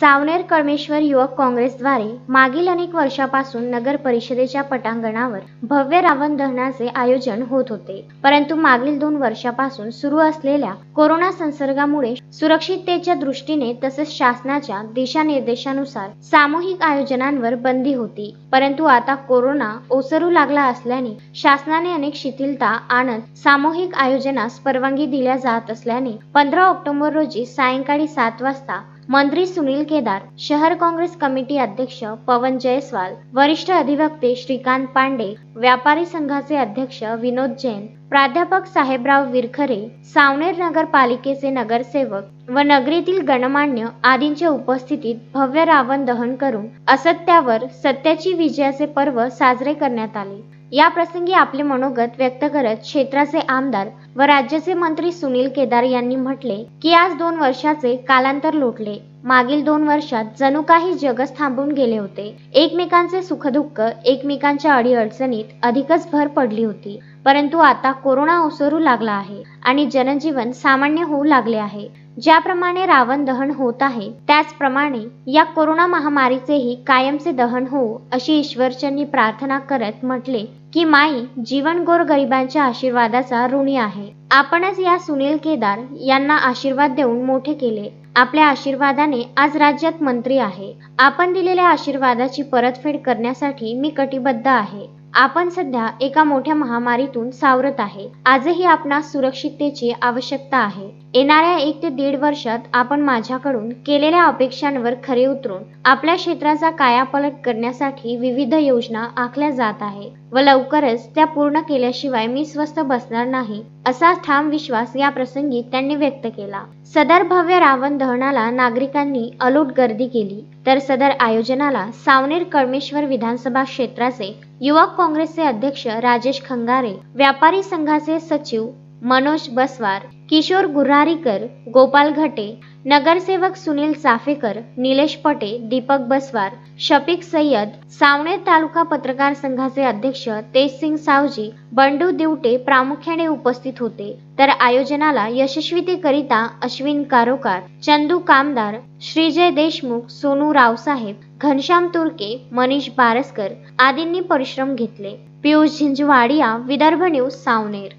सावनेर कळमेश्वर युवक काँग्रेसद्वारे मागील अनेक वर्षापासून नगर परिषदेच्या पटांगणावर भव्य रावण दहनाचे आयोजन होत होते. परंतु मागील दोन वर्षापासून सुरू असलेल्या कोरोना संसर्गामुळे सुरक्षिततेच्या दृष्टीने तसेच शासनाच्या दिशानिर्देशानुसार सामूहिक आयोजनांवर बंदी होती. परंतु आता कोरोना ओसरू लागला असल्याने शासनाने अनेक शिथिलता आणत सामूहिक आयोजनास परवानगी दिल्या जात असल्याने पंधरा ऑक्टोबर रोजी सायंकाळी सात वाजता मंत्री सुनील केदार शहर काँग्रेस कमिटी अध्यक्ष पवन जयस्वाल वरिष्ठ अधिवक्ते श्रीकांत पांडे व्यापारी संघाचे अध्यक्ष विनोद जैन प्राध्यापक साहेबराव विरखरे सावनेर नगरपालिकेचे नगरसेवक व नगरीतील गणमान्य आदींच्या उपस्थितीत भव्य रावण दहन करून असत्यावर सत्याची विजयाचे पर्व साजरे करण्यात आले. या प्रसंगी आपले मनोगत व्यक्त करत क्षेत्राचे आमदार व राज्याचे मंत्री सुनील केदार यांनी म्हटले की आज दोन वर्षाचे कालांतर लोटले. मागील दोन वर्षात जणू काही जगच थांबून गेले होते. एकमेकांचे सुखदुःख एकमेकांच्या अडीअडचणीत अधिकच भर पडली होती. परंतु आता कोरोना ओसरू लागला आहे आणि जनजीवन सामान्य होऊ लागले आहे. ज्याप्रमाणे रावण दहन होत आहे त्याचप्रमाणे या कोरोना महामारीचेही कायमचे दहन होऊ अशी ईश्वरचंनी प्रार्थना करत म्हटले की माई जीवन गोर गरिबांच्या आशीर्वादाचा ऋणी आहे. आपणच या सुनील केदार यांना आशीर्वाद देऊन मोठे केले. आपल्या आशीर्वादाने आज राज्यात मंत्री आहे. आपण दिलेल्या आशीर्वादाची परतफेड करण्यासाठी मी कटिबद्ध आहे. आपण सध्या एका मोठ्या महामारीतून सावरत आहे. आजही आपणास सुरक्षिततेची आवश्यकता आहे. येणाऱ्या एक ते दीड वर्षात आपण माझ्याकडून केलेल्या अपेक्षांवर खरे उतरून आपल्या क्षेत्राचा कायापलट करण्यासाठी विविध योजना आखल्या जात आहे व लवकरच त्या पूर्ण केल्याशिवाय मी स्वस्थ बसणार नाही असा ठाम विश्वास या प्रसंगी त्यांनी व्यक्त केला. सदर भव्य रावण दहनाला नागरिकांनी अलोट गर्दी केली. तर सदर आयोजनाला सावनेर कळमेश्वर विधानसभा क्षेत्राचे युवक काँग्रेसचे अध्यक्ष राजेश खंगारे व्यापारी संघाचे सचिव मनोज बसवार किशोर गुऱ्हारीकर गोपाल घटे नगरसेवक सुनील चाफेकर निलेश पटे दीपक बसवार शफिक सय्यद सावनेर तालुका पत्रकार संघाचे अध्यक्ष तेजसिंग सावजी बंडू दिवटे प्रामुख्याने उपस्थित होते. तर आयोजनाला यशस्वीतेकरिता अश्विन कारोकार चंदू कामदार श्रीजय देशमुख सोनू रावसाहेब घनश्याम तुर्के मनीष बारसकर आदींनी परिश्रम घेतले. पियुष झिंझवाडिया विदर्भ न्यूज सावनेर.